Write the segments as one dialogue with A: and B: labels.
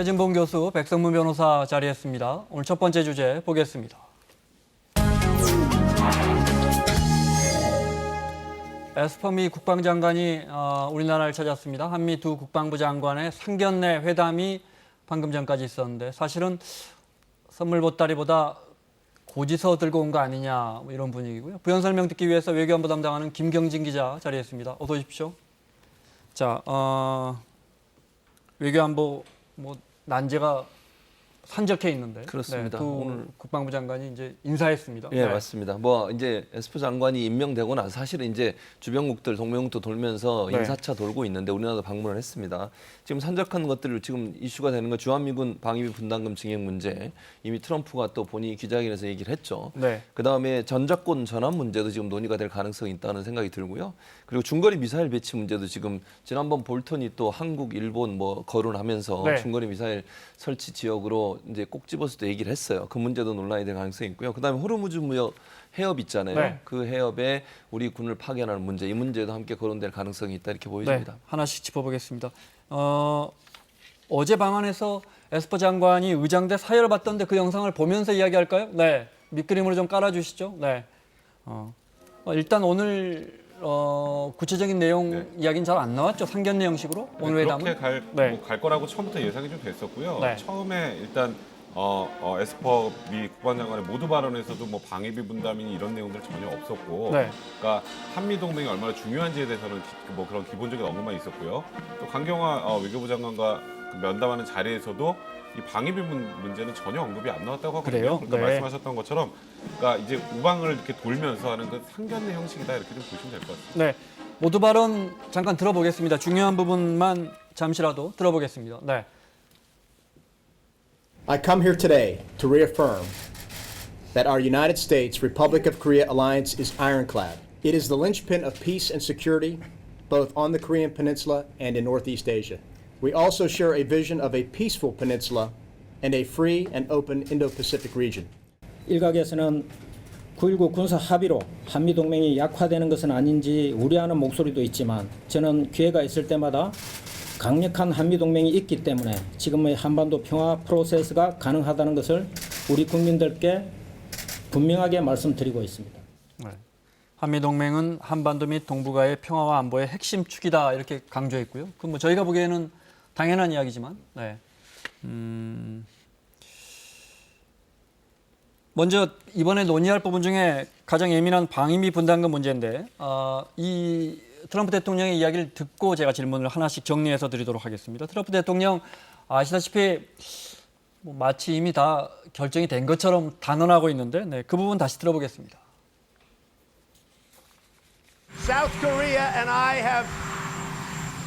A: 최진봉 교수, 백성문 변호사 자리했습니다. 오늘 첫 번째 주제 보겠습니다. 에스퍼미 국방장관이 어, 우리나라를 찾았습니다. 한미 두 국방부 장관의 상견례 회담이 방금 전까지 있었는데 사실은 선물 보따리보다 고지서 들고 온 거 아니냐 뭐 이런 분위기고요. 부연 설명 듣기 위해서 외교안보 담당하는 김경진 기자 자리했습니다. 어서 오십시오. 자, 어, 외교안보 뭐 난제가 산적해 있는데
B: 그렇습니다.
A: 네, 두
B: 오늘-
A: 국방부 장관이 이제 인사했습니다.
B: 예,
A: 네.
B: 맞습니다. 뭐 이제 에스퍼 장관이 임명되고 나서 사실은 이제 주변국들 동맹국도 돌면서
A: 네.
B: 인사차 돌고 있는데 우리나라도 방문을 했습니다. 지금 산적한 것들을 지금 이슈가 되는 건 주한미군 방위비 분담금 증액 문제 이미 트럼프가 또 본인이 기자회견에서 얘기를 했죠.
A: 네.
B: 그 다음에 전작권 전환 문제도 지금 논의가 될 가능성이 있다는 생각이 들고요. 그리고 중거리 미사일 배치 문제도 지금 지난번 볼턴이 또 한국, 일본 뭐 거론하면서
A: 네.
B: 중거리 미사일 설치 지역으로 이제 꼭 집어서 또 얘기를 했어요. 그 문제도 논란이 될 가능성이 있고요. 그 다음에 호르무즈 무역 해협 있잖아요.
A: 네.
B: 그 해협에 우리 군을 파견하는 문제, 이 문제도 함께 거론될 가능성이 있다 이렇게 보여집니다.
A: 네, 하나씩 짚어보겠습니다. 어, 어제 방안에서 에스퍼 장관이 의장대 사열을 받던데 그 영상을 보면서 이야기할까요? 네, 밑그림으로 좀 깔아주시죠. 네, 어, 어, 일단 오늘 어, 구체적인 내용
C: 네.
A: 이야기는 잘 안 나왔죠. 상견례 형식으로 오늘
C: 네, 그렇게
A: 회담은.
C: 갈,
A: 네.
C: 뭐갈 거라고 처음부터 예상이 좀 됐었고요.
A: 네.
C: 처음에 일단 어, 어, 에스퍼 미 국방장관의 모두 발언에서도 뭐 방위비 분담이니 이런 내용들 전혀 없었고,
A: 네.
C: 그러니까 한미 동맹이 얼마나 중요한지에 대해서는 기- 뭐 그런 기본적인 언급만 있었고요. 또 강경화 어, 외교부 장관과 그 면담하는 자리에서도 이 방위비 문, 문제는 전혀 언급이 안 나왔다고 하거든요.
A: 그래요?
C: 그러니까
A: 네.
C: 말씀하셨던 것처럼, 그러니까 이제 우방을 이렇게 돌면서 하는 그 상견례 형식이다 이렇게 좀 보시면 될 것 같습니다.
A: 네, 모두 발언 잠깐 들어보겠습니다. 중요한 부분만 잠시라도 들어보겠습니다. 네,
D: I come here today to reaffirm that our United States Republic of Korea alliance is ironclad. It is the linchpin of peace and security, both on the Korean Peninsula and in Northeast Asia. We also share a vision of a peaceful peninsula and a free and open Indo Pacific region.
E: 일각에서는 9.19 군사 합의로 한미 동맹이 약화되는 것은 아닌지 우려하는 목소리도 있지만 저는 기회가 있을 때마다 강력한 한미 동맹이 있기 때문에 지금의 한반도 평화 프로세스가 가능하다는 것을 우리 국민들께 분명하게 말씀드리고 있습니다.
A: 네. 한미 동맹은 한반도 및 동북아의 평화와 안보의 핵심 축이다 이렇게 강조했고요. 그뭐 저희가 보기에는 당연한 이야기지만, 네. 음, 먼저 이번에 논의할 부분 중에 가장 예민한 방위비 분담금 문제인데, 어, 이 트럼프 대통령의 이야기를 듣고 제가 질문을 하나씩 정리해서 드리도록 하겠습니다. 트럼프 대통령 아시다시피 뭐 마치 이미 다 결정이 된 것처럼 단언하고 있는데, 네, 그 부분 다시 들어보겠습니다.
F: South Korea and I have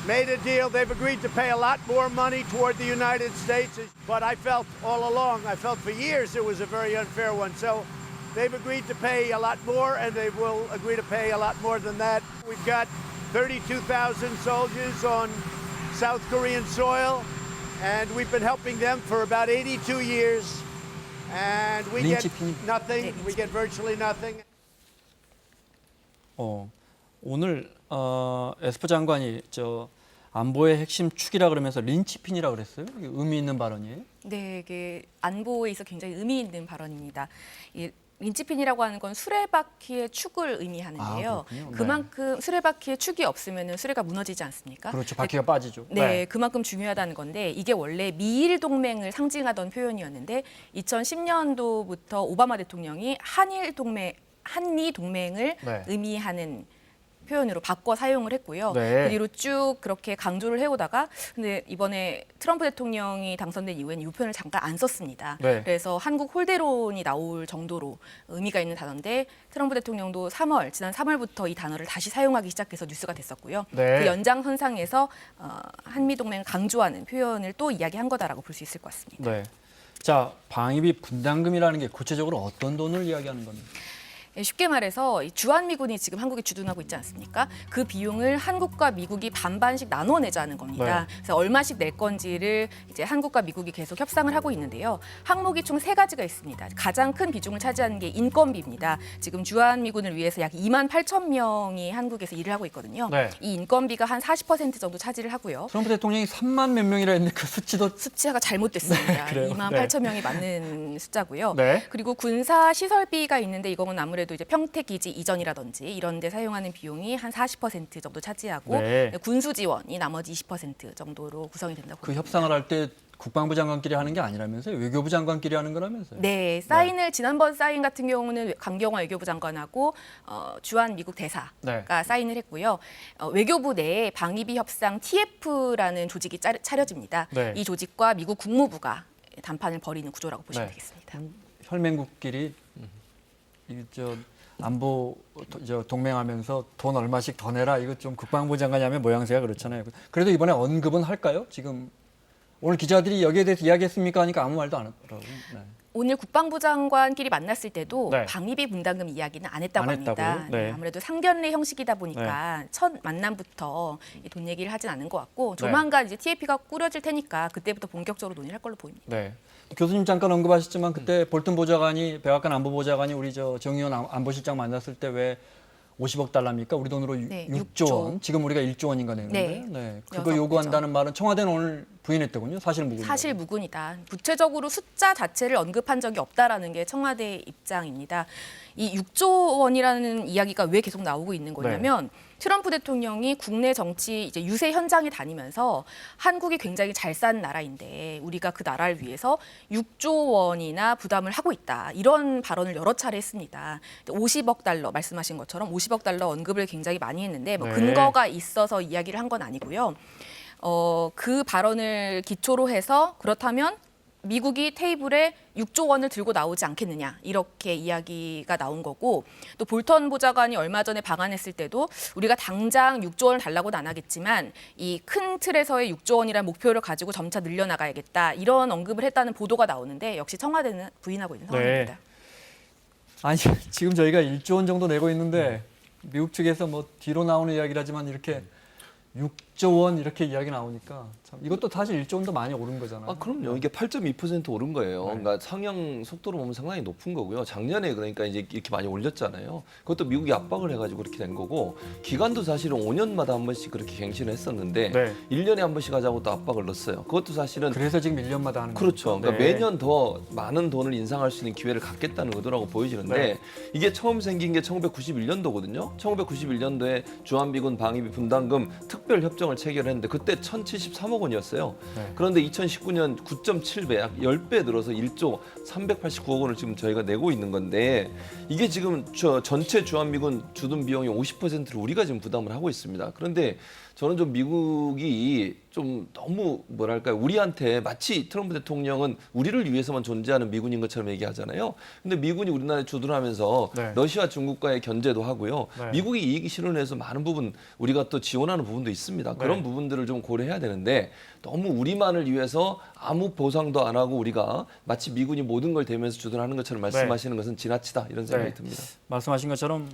F: made a deal. They've agreed to pay a lot more money toward the United States, but I felt all along, I felt for years it was a very unfair one. So they've agreed to pay a lot more, and they will agree to pay a lot more than that. We've got 32,000 soldiers on South Korean soil, and we've been helping them for about 82 years. And we get
A: Lynchy Pini.
F: nothing. We get virtually nothing.
A: 어, 오늘 어, 에스퍼 장관이 저 안보의 핵심 축이라 그러면서 린치핀이라 그랬어요. 의미 있는 발언이에요.
G: 네, 이게 안보에 있어 굉장히 의미 있는 발언입니다. 이 린치핀이라고 하는 건 수레바퀴의 축을 의미하는데요.
A: 아. 네.
G: 그만큼 수레바퀴의 축이 없으면 수레가 무너지지 않습니까?
A: 그렇죠. 바퀴가 빠지죠.
G: 네, 그만큼 중요하다는 건데 이게 원래 미일 동맹을 상징하던 표현이었는데 2010년도부터 오바마 대통령이 한일 동맹, 한미 동맹을
A: 네.
G: 의미하는 표현으로 바꿔 사용을 했고요.
A: 네.
G: 그 뒤로 쭉 그렇게 강조를 해오다가 근데 이번에 트럼프 대통령이 당선된 이후에는 이 표현을 잠깐 안 썼습니다.
A: 네.
G: 그래서 한국 홀대론이 나올 정도로 의미가 있는 단어인데 트럼프 대통령도 3월 지난 3월부터 이 단어를 다시 사용하기 시작해서 뉴스가 됐었고요.
A: 네.
G: 그 연장선상에서 어, 한미 동맹을 강조하는 표현을 또 이야기한 거다라고 볼 수 있을 것 같습니다.
A: 네. 자, 방위비 분담금이라는 게 구체적으로 어떤 돈을 이야기하는 겁니까?
G: 예, 쉽게 말해서 이 주한미군이 지금 한국에 주둔하고 있지 않습니까? 그 비용을 한국과 미국이 반반씩 나눠내자는 겁니다.
A: 네.
G: 그래서 얼마씩 낼 건지를 이제 한국과 미국이 계속 협상을 하고 있는데요. 항목이 총 세 가지가 있습니다. 가장 큰 비중을 차지하는 게 인건비입니다. 지금 주한미군을 위해서 약 2만 8천 명이 한국에서 일을 하고 있거든요.
A: 네.
G: 이 인건비가 한 40% 정도 차지를 하고요.
A: 트럼프 대통령이 3만 몇 명이라 했는데 그 수치도
G: 숫자가 잘못됐습니다.
A: 그래요?
G: 2만
A: 네.
G: 8천 명이 맞는 숫자고요.
A: 네.
G: 그리고 군사 시설비가 있는데 이거는 아무래도 이제 평택 기지 이전이라든지 이런 데 사용하는 비용이 한 40% 정도 차지하고
A: 네.
G: 군수 지원이 나머지 20% 정도로 구성이 된다고
A: 그
G: 봅니다.
A: 협상을 할 때 국방부 장관끼리 하는 게 아니라면서요? 외교부 장관끼리 하는 거라면서요?
G: 네, 사인을 지난번 사인 같은 경우는 강경화 외교부 장관하고 어, 주한 미국 대사가
A: 네.
G: 사인을 했고요. 어, 외교부 내에 방위비 협상 TF라는 조직이 짜, 차려집니다.
A: 네.
G: 이 조직과 미국 국무부가 단판을 벌이는 구조라고 보시면
A: 네.
G: 되겠습니다.
A: 혈맹국끼리 이저 안보 도- 저 동맹하면서 돈 얼마씩 더 내라 이거 좀 국방부 장관이 하면 모양새가 그렇잖아요. 그래도 이번에 언급은 할까요? 지금 오늘 기자들이 여기에 대해서 이야기했습니까 하니까 아무 말도 안 하더라고요. 네.
G: 오늘 국방부 장관끼리 만났을 때도
A: 네.
G: 방위비 분담금 이야기는 안 했다고
A: 안
G: 합니다.
A: 했다고요? 네.
G: 아무래도 상견례 형식이다 보니까 첫 만남부터 이돈 얘기를 하진 않은 것
A: 네.
G: 같고 조만간 이제 TAP가 꾸려질 테니까 그때부터 본격적으로 논의를 할 걸로 보입니다.
A: 네. 교수님 잠깐 언급하셨지만 그때 볼튼 보좌관이 백악관 안보 보좌관이 우리 저 정의원 안- 안보실장 만났을 때 왜 50억 달러입니까? 우리 돈으로
G: 네,
A: 6조
G: 6조.
A: 원. 지금 우리가 1조 원인가 내는데.
G: 네.
A: 네.
G: 여섯
A: 그거 요구한다는 말은 청와대는 오늘 부인했더군요. 사실 무근.
G: 사실 무근이다. 구체적으로 숫자 자체를 언급한 적이 없다라는 게 청와대 입장입니다. 이 6조 원이라는 이야기가 왜 계속 나오고 있는 거냐면 트럼프 대통령이 국내 정치 이제 유세 현장에 다니면서 한국이 굉장히 잘 산 나라인데 우리가 그 나라를 위해서 6조 원이나 부담을 하고 있다. 이런 발언을 여러 차례 했습니다. 50억 달러 말씀하신 것처럼 50억 달러 언급을 굉장히 많이 했는데 뭐
A: 네.
G: 근거가 있어서 이야기를 한 건 아니고요. 어, 그 발언을 기초로 해서 그렇다면 미국이 테이블에 6조 원을 들고 나오지 않겠느냐 이렇게 이야기가 나온 거고 또 볼턴 보좌관이 얼마 전에 방한했을 때도 우리가 당장 6조 원을 달라고는 안 하겠지만 이 큰 틀에서의 6조 원이라는 목표를 가지고 점차 늘려나가야겠다 이런 언급을 했다는 보도가 나오는데 역시 청와대는 부인하고 있는 상황입니다.
A: 아니 지금 저희가 1조 원 정도 내고 있는데 미국 측에서 뭐 뒤로 나오는 이야기라지만 이렇게 6 조 원 이렇게 이야기 나오니까 참 이것도 사실 1조 원도 많이 오른 거잖아요.
B: 아, 그럼요. 이게 8.2% 오른 거예요. 그러니까 상향 속도로 보면 상당히 높은 거고요. 작년에 그러니까 이제 이렇게 많이 올렸잖아요. 그것도 미국이 압박을 해가지고 그렇게 된 거고 기간도 사실은 5년마다 한 번씩 그렇게 갱신을 했었는데
A: 네.
B: 1년에 한 번씩 하자고 또 압박을 넣었어요. 그것도 사실은
A: 그래서 지금 1년마다 하는
B: 그렇죠.
A: 거니까.
B: 그러니까
A: 네.
B: 매년 더 많은 돈을 인상할 수 있는 기회를 갖겠다는 의도라고 보여지는데
A: 네.
B: 이게 처음 생긴 게 1991년도거든요. 1991년도에 주한미군 방위비 분담금 특별 협정을 체결했는데 그때 1,073억 원이었어요.
A: 네.
B: 그런데 2019년 9.7배, 약 10배 늘어서 1조 389억 원을 지금 저희가 내고 있는 건데 이게 지금 저 전체 주한미군 주둔 비용의 50%를 우리가 지금 부담을 하고 있습니다. 그런데 저는 좀 미국이 좀 너무 뭐랄까요 우리한테 마치 트럼프 대통령은 우리를 위해서만 존재하는 미군인 것처럼 얘기하잖아요. 근데 미군이 우리나라에 주둔하면서
A: 네.
B: 러시아 중국과의 견제도 하고요.
A: 네.
B: 미국이 이익이 실현해서 많은 부분 우리가 또 지원하는 부분도 있습니다. 그런
A: 네.
B: 부분들을 좀 고려해야 되는데 너무 우리만을 위해서 아무 보상도 안 하고 우리가 마치 미군이 모든 걸 대면서 주둔하는 것처럼 말씀하시는 것은 지나치다 이런 생각이
A: 네.
B: 듭니다.
A: 말씀하신 것처럼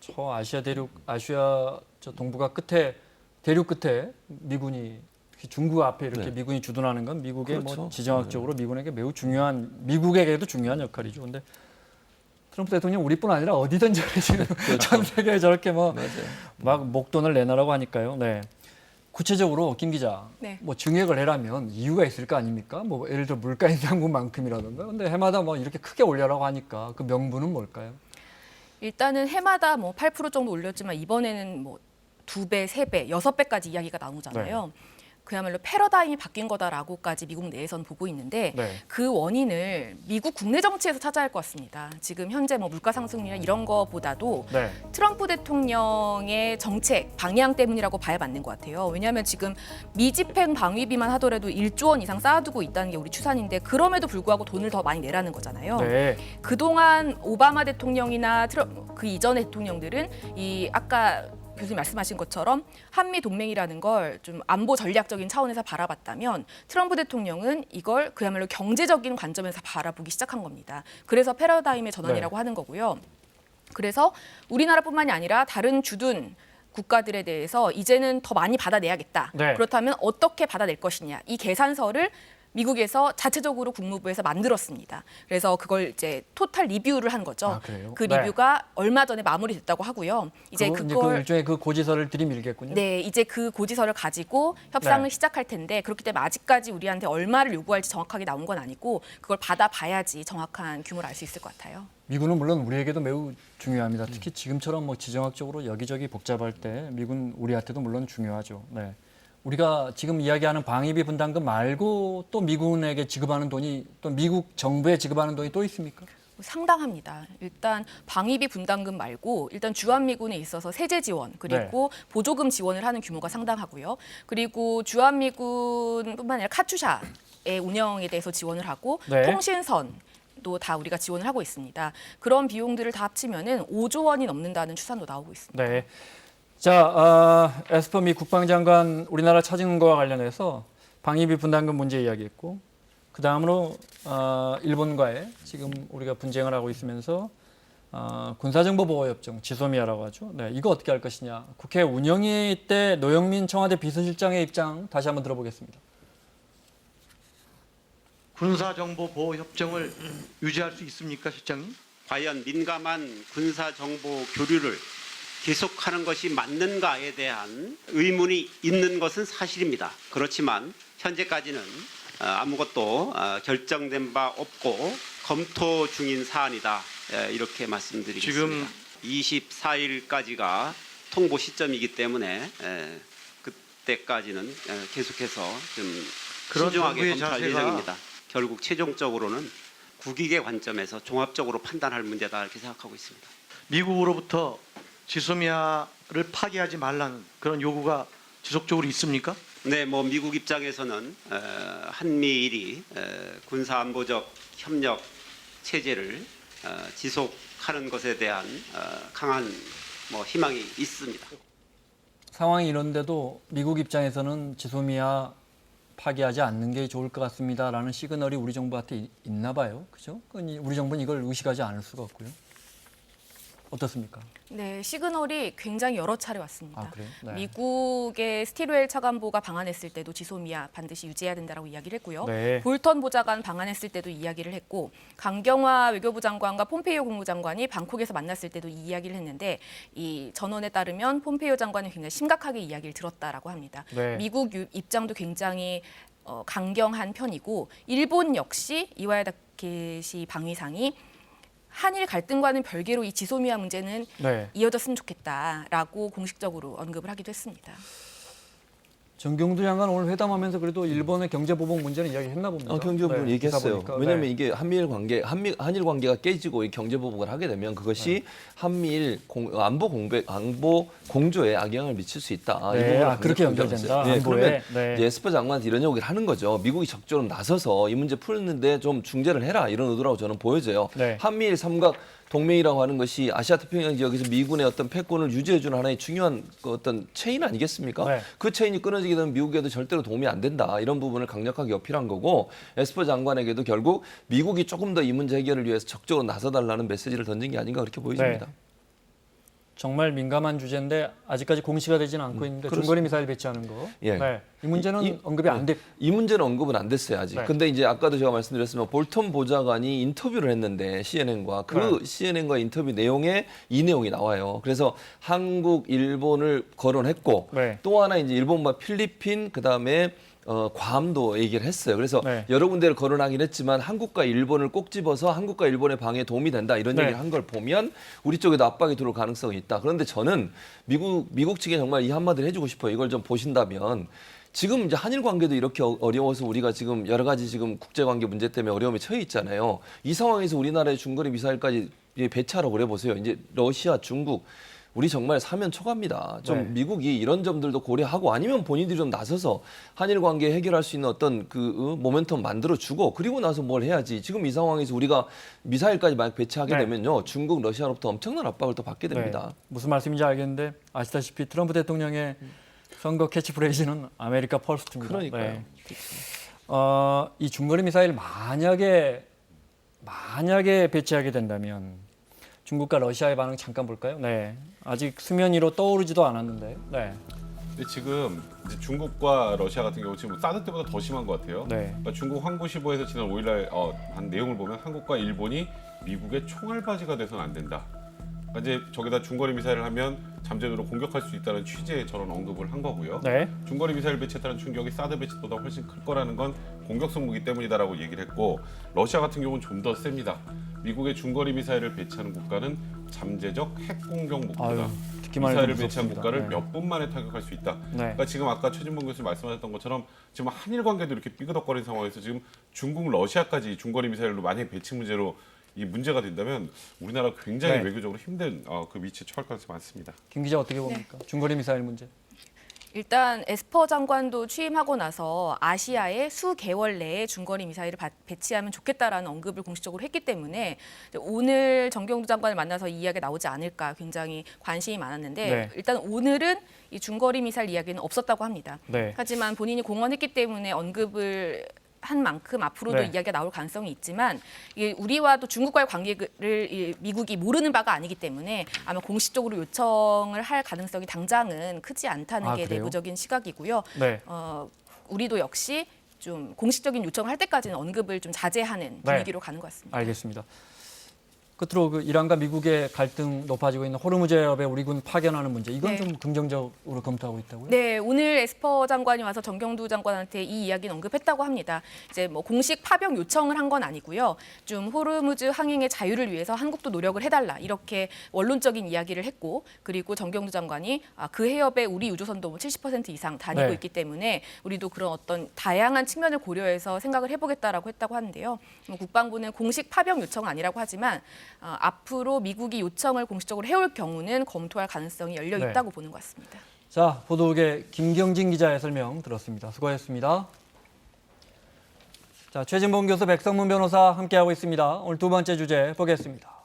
A: 저 아시아 대륙 아시아 저 동북아 끝에 대륙 끝에 미군이 중국 앞에 이렇게
B: 네.
A: 미군이 주둔하는 건 미국의 뭐
B: 그렇죠.
A: 지정학적으로 미군에게 매우 중요한 미국에게도 중요한 역할이죠. 근데 트럼프 대통령 우리뿐 아니라 어디든 저렇게 지금 전 세계에 저렇게 뭐. 막 목돈을 내놔라고 하니까요. 네. 구체적으로 김 기자,
G: 네.
A: 뭐 증액을 해라면 이유가 있을 거 아닙니까? 뭐 예를 들어 물가 인상분만큼이라든가. 근데 해마다 뭐 이렇게 크게 올려라고 하니까 그 명분은 뭘까요?
G: 일단은 해마다 뭐 8% 정도 올렸지만 이번에는 뭐 두 배, 세 배, 여섯 배까지 이야기가 나오잖아요.
A: 네.
G: 그야말로 패러다임이 바뀐 거다라고까지 미국 내에서는 보고 있는데
A: 네.
G: 그 원인을 미국 국내 정치에서 찾아야 할 것 같습니다. 지금 현재 뭐 물가 상승이나 이런 거보다도
A: 네.
G: 트럼프 대통령의 정책 방향 때문이라고 봐야 맞는 것 같아요. 왜냐하면 지금 미집행 방위비만 하더라도 1조 원 이상 쌓아두고 있다는 게 우리 추산인데 그럼에도 불구하고 돈을 더 많이 내라는 거잖아요.
A: 네.
G: 그동안 오바마 대통령이나 트럼, 그 이전의 대통령들은 이 아까 교수님 말씀하신 것처럼 한미 동맹이라는 걸 좀 안보 전략적인 차원에서 바라봤다면 트럼프 대통령은 이걸 그야말로 경제적인 관점에서 바라보기 시작한 겁니다. 그래서 패러다임의 전환이라고 하는 거고요. 그래서 우리나라뿐만이 아니라 다른 주둔 국가들에 대해서 이제는 더 많이 받아내야겠다.
A: 네.
G: 그렇다면 어떻게 받아낼 것이냐. 이 계산서를 미국에서 자체적으로 국무부에서 만들었습니다. 그래서 그걸 이제 토탈 리뷰를 한 거죠.
A: 아, 그래요?
G: 그
A: 네.
G: 리뷰가 얼마 전에 마무리됐다고 하고요. 이제
A: 그거 이제
G: 그걸
A: 그 일종의 그 고지서를 들이밀겠군요.
G: 네, 이제 그 고지서를 가지고 협상을
A: 네.
G: 시작할 텐데 그렇기 때문에 아직까지 우리한테 얼마를 요구할지 정확하게 나온 건 아니고 그걸 받아봐야지 정확한 규모를 알 수 있을 것 같아요.
A: 미군은 물론 우리에게도 매우 중요합니다. 특히 지금처럼 뭐 지정학적으로 여기저기 복잡할 때 미군 우리한테도 물론 중요하죠. 네. 우리가 지금 이야기하는 방위비 분담금 말고 또 미군에게 지급하는 돈이 또 미국 정부에 지급하는 돈이 또 있습니까?
G: 상당합니다. 일단 방위비 분담금 말고 일단 주한미군에 있어서 세제 지원 그리고
A: 네.
G: 보조금 지원을 하는 규모가 상당하고요. 그리고 주한미군뿐만 아니라 카투샤의 운영에 대해서 지원을 하고
A: 네.
G: 통신선 도다 우리가 지원을 하고 있습니다. 그런 비용들을 다 합치면은 5조 원이 넘는다는 추산도 나오고 있습니다.
A: 네. 자, 어, 에스퍼 미 국방장관 우리나라 찾은 거와 관련해서 방위비 분담금 문제 이야기했고 그 다음으로 어, 일본과의 지금 우리가 분쟁을 하고 있으면서 어, 군사정보보호협정 지소미아라고 하죠. 네, 이거 어떻게 할 것이냐. 국회 운영위 때 노영민 청와대 비서실장의 입장 다시 한번 들어보겠습니다.
H: 군사정보보호협정을 유지할 수 있습니까, 실장님?
I: 과연 민감한 군사 정보 교류를 계속하는 것이 맞는가에 대한 의문이 있는 것은 사실입니다. 그렇지만 현재까지는 어, 아무것도 어, 결정된 바 없고 검토 중인 사안이다. 에, 이렇게 말씀드리겠습니다.
H: 지금
I: 24일까지가 통보 시점이기 때문에 에, 그때까지는 에, 계속해서 좀 신중하게 검토할
H: 자세가-
I: 예정입니다. 결국 최종적으로는 국익의 관점에서 종합적으로 판단할 문제다 이렇게 생각하고 있습니다.
H: 미국으로부터 지소미아를 파기하지 말라는 그런 요구가 지속적으로 있습니까?
I: 네, 뭐 미국 입장에서는 에, 한미일이 에, 군사 안보적 협력 체제를 어, 지속하는 것에 대한 어, 강한 뭐 희망이 있습니다.
A: 상황이 이런데도 미국 입장에서는 지소미아 파기하지 않는 게 좋을 것 같습니다라는 시그널이 우리 정부한테 이- 있나 봐요. 그죠? 이- 우리 정부는 이걸 의식하지 않을 수가 없고요. 어떻습니까?
G: 네, 시그널이 굉장히 여러 차례 왔습니다.
A: 아, 그래요? 네.
G: 미국의 스티루엘 차관보가 방한했을 때도 지소미아 반드시 유지해야 된다라고 이야기를 했고요.
A: 네.
G: 볼턴 보좌관 방한했을 때도 이야기를 했고 강경화 외교부 장관과 폼페이오 국무장관이 방콕에서 만났을 때도 이 이야기를 했는데 이 전원에 따르면 폼페이오 장관은 굉장히 심각하게 이야기를 들었다라고 합니다.
A: 네.
G: 미국 유- 입장도 굉장히 어, 강경한 편이고 일본 역시 이와야다 게시 방위상이 한일 갈등과는 별개로 이 지소미아 문제는
A: 네.
G: 이어졌으면 좋겠다라고 공식적으로 언급을 하기도 했습니다.
A: 정경두 장관 오늘 회담하면서 그래도 일본의 경제 보복 문제는 이야기했나 봅니다.
B: 어, 경제 보복을
A: 네,
B: 얘기했어요. 왜냐하면
A: 네.
B: 이게 한미일 관계, 한미 한일 관계가 깨지고 이 경제 보복을 하게 되면 그것이 한미일 공, 안보 공백, 안보 공조에 악영향을 미칠 수 있다. 이
A: 네, 아, 그렇게 연결된다.
B: 네. 그러면
A: 네.
B: 이제 에스퍼 장관한테 이런 얘기를 하는 거죠. 미국이 적극적으로 나서서 이 문제 푸는데 좀 중재를 해라 이런 의도라고 저는 보여져요.
A: 네.
B: 한미일 삼각 동맹이라고 하는 것이 아시아 태평양 지역에서 미군의 어떤 패권을 유지해주는 하나의 중요한 그 어떤 체인 아니겠습니까?
A: 네.
B: 그 체인이 끊어지게 되면 미국에도 절대로 도움이 안 된다. 이런 부분을 강력하게 어필한 거고 에스퍼 장관에게도 결국 미국이 조금 더 이 문제 해결을 위해서 적극적으로 나서달라는 메시지를 던진 게 아닌가 그렇게 보여집니다.
A: 네. 정말 민감한 주제인데 아직까지 공시가 되지는 않고 있는데
B: 음, 그렇습니다.
A: 중거리 미사일 배치하는 거.
B: 예.
A: 네. 이 문제는
B: 이- 이-
A: 언급이 안 됐.
B: 이 문제는 언급은 안 됐어요 아직.
A: 네.
B: 근데 이제 아까도 제가 말씀드렸지만 볼턴 보좌관이 인터뷰를 했는데 CNN과 그
A: 네.
B: CNN과 인터뷰 내용에 이 내용이 나와요. 그래서 한국, 일본을 거론했고
A: 네.
B: 또 하나 이제 일본과 필리핀 그 다음에 어, 괌도 얘기를 했어요. 그래서
A: 네.
B: 여러 군데를 거론하긴 했지만 한국과 일본을 꼭 집어서 한국과 일본의 방해에 도움이 된다 이런
A: 네.
B: 얘기를 한 걸 보면 우리 쪽에도 압박이 들어올 가능성이 있다. 그런데 저는 미국 미국 측에 정말 이 한마디를 해주고 싶어요. 이걸 좀 보신다면 지금 이제 한일 관계도 이렇게 어- 어려워서 우리가 지금 여러 가지 지금 국제 관계 문제 때문에 어려움에 처해 있잖아요. 이 상황에서 우리나라의 중거리 미사일까지 이제 배치하라고 그래 보세요. 이제 러시아, 중국 우리 정말 사면 초과입니다. 좀
A: 네.
B: 미국이 이런 점들도 고려하고 아니면 본인들이 좀 나서서 한일 관계 해결할 수 있는 어떤 그 어, 모멘텀 만들어 주고 그리고 나서 뭘 해야지. 지금 이 상황에서 우리가 미사일까지 만약 배치하게
A: 네.
B: 되면요. 중국, 러시아로부터 엄청난 압박을 또 받게 됩니다.
A: 네. 무슨 말씀인지 알겠는데 아시다시피 트럼프 대통령의 선거 캐치프레이즈는 아메리카 퍼스트입니다.
B: 그러니까요.
A: 어, 이 중거리 미사일 만약에 만약에 배치하게 된다면 중국과 러시아의 반응 잠깐 볼까요? 네. 아직 수면 위로 떠오르지도 않았는데. 네.
C: 근데 지금 이제 중국과 러시아 같은 경우 지금 사드 때보다 더 심한 것 같아요.
A: 네.
C: 그러니까 중국 황구시보에서 지난 5일날 어, 한 내용을 보면 한국과 일본이 미국의 총알바지가 돼서는 안 된다. 그러니까 이제 저기다 중거리 미사일을 하면 잠재적으로 공격할 수 있다는 취지의 저런 언급을 한 거고요.
A: 네.
C: 중거리 미사일 배치에 따른 충격이 사드 배치보다 훨씬 클 거라는 건 공격성 무기 때문이다라고 얘기를 했고 러시아 같은 경우는 좀 더 셉니다. 미국의 중거리 미사일을 배치하는 국가는 잠재적 핵 공격 목표다.
A: 아유, 듣기만 해도
C: 미사일을 배치한
A: 무섭습니다.
C: 국가를
A: 네.
C: 몇 분 만에 타격할 수 있다.
A: 네.
C: 그러니까 지금 아까 최진봉 교수 님 말씀하셨던 것처럼 지금 한일 관계도 이렇게 삐그덕거리는 상황에서 지금 중국, 러시아까지 중거리 미사일로 만약 배치 문제로 이 문제가 된다면 우리나라 굉장히
A: 네.
C: 외교적으로 힘든 어, 그 위치에 처할 가능성이 많습니다.
A: 김 기자 어떻게 봅니까? 중거리 미사일 문제.
G: 일단 에스퍼 장관도 취임하고 나서 아시아에 수 개월 내에 중거리 미사일을 바- 배치하면 좋겠다라는 언급을 공식적으로 했기 때문에 오늘 정경두 장관을 만나서 이 이야기가 나오지 않을까 굉장히 관심이 많았는데
A: 네.
G: 일단 오늘은 이 중거리 미사일 이야기는 없었다고 합니다.
A: 네.
G: 하지만 본인이 공언했기 때문에 언급을 한 만큼 앞으로도
A: 네.
G: 이야기가 나올 가능성이 있지만 우리와 또 중국과의 관계를 이 미국이 모르는 바가 아니기 때문에 아마 공식적으로 요청을 할 가능성이 당장은 크지 않다는
A: 아,
G: 게
A: 그래요?
G: 내부적인 시각이고요.
A: 네.
G: 어, 우리도 역시 좀 공식적인 요청을 할 때까지는 언급을 좀 자제하는
A: 네.
G: 분위기로 가는 것 같습니다.
A: 알겠습니다. 끝으로 그 이란과 미국의 갈등 높아지고 있는 호르무즈 해협에 우리 군 파견하는 문제 이건
G: 네.
A: 좀 긍정적으로 검토하고 있다고요?
G: 네, 오늘 에스퍼 장관이 와서 정경두 장관한테 이 이야기는 언급했다고 합니다. 이제 뭐 공식 파병 요청을 한 건 아니고요. 좀 호르무즈 항행의 자유를 위해서 한국도 노력을 해달라 이렇게 원론적인 이야기를 했고 그리고 정경두 장관이 아, 그 해협에 우리 유조선도 뭐70% 이상 다니고
A: 네.
G: 있기 때문에 우리도 그런 어떤 다양한 측면을 고려해서 생각을 해보겠다라고 했다고 하는데요. 뭐 국방부는 공식 파병 요청은 아니라고 하지만 어, 앞으로 미국이 요청을 공식적으로 해올 경우는 검토할 가능성이 열려
A: 네.
G: 있다고 보는 것 같습니다.
A: 자, 보도국의 김경진 기자의 설명 들었습니다. 수고하셨습니다. 자, 최진봉 교수, 백성문 변호사 함께하고 있습니다. 오늘 두 번째 주제 보겠습니다.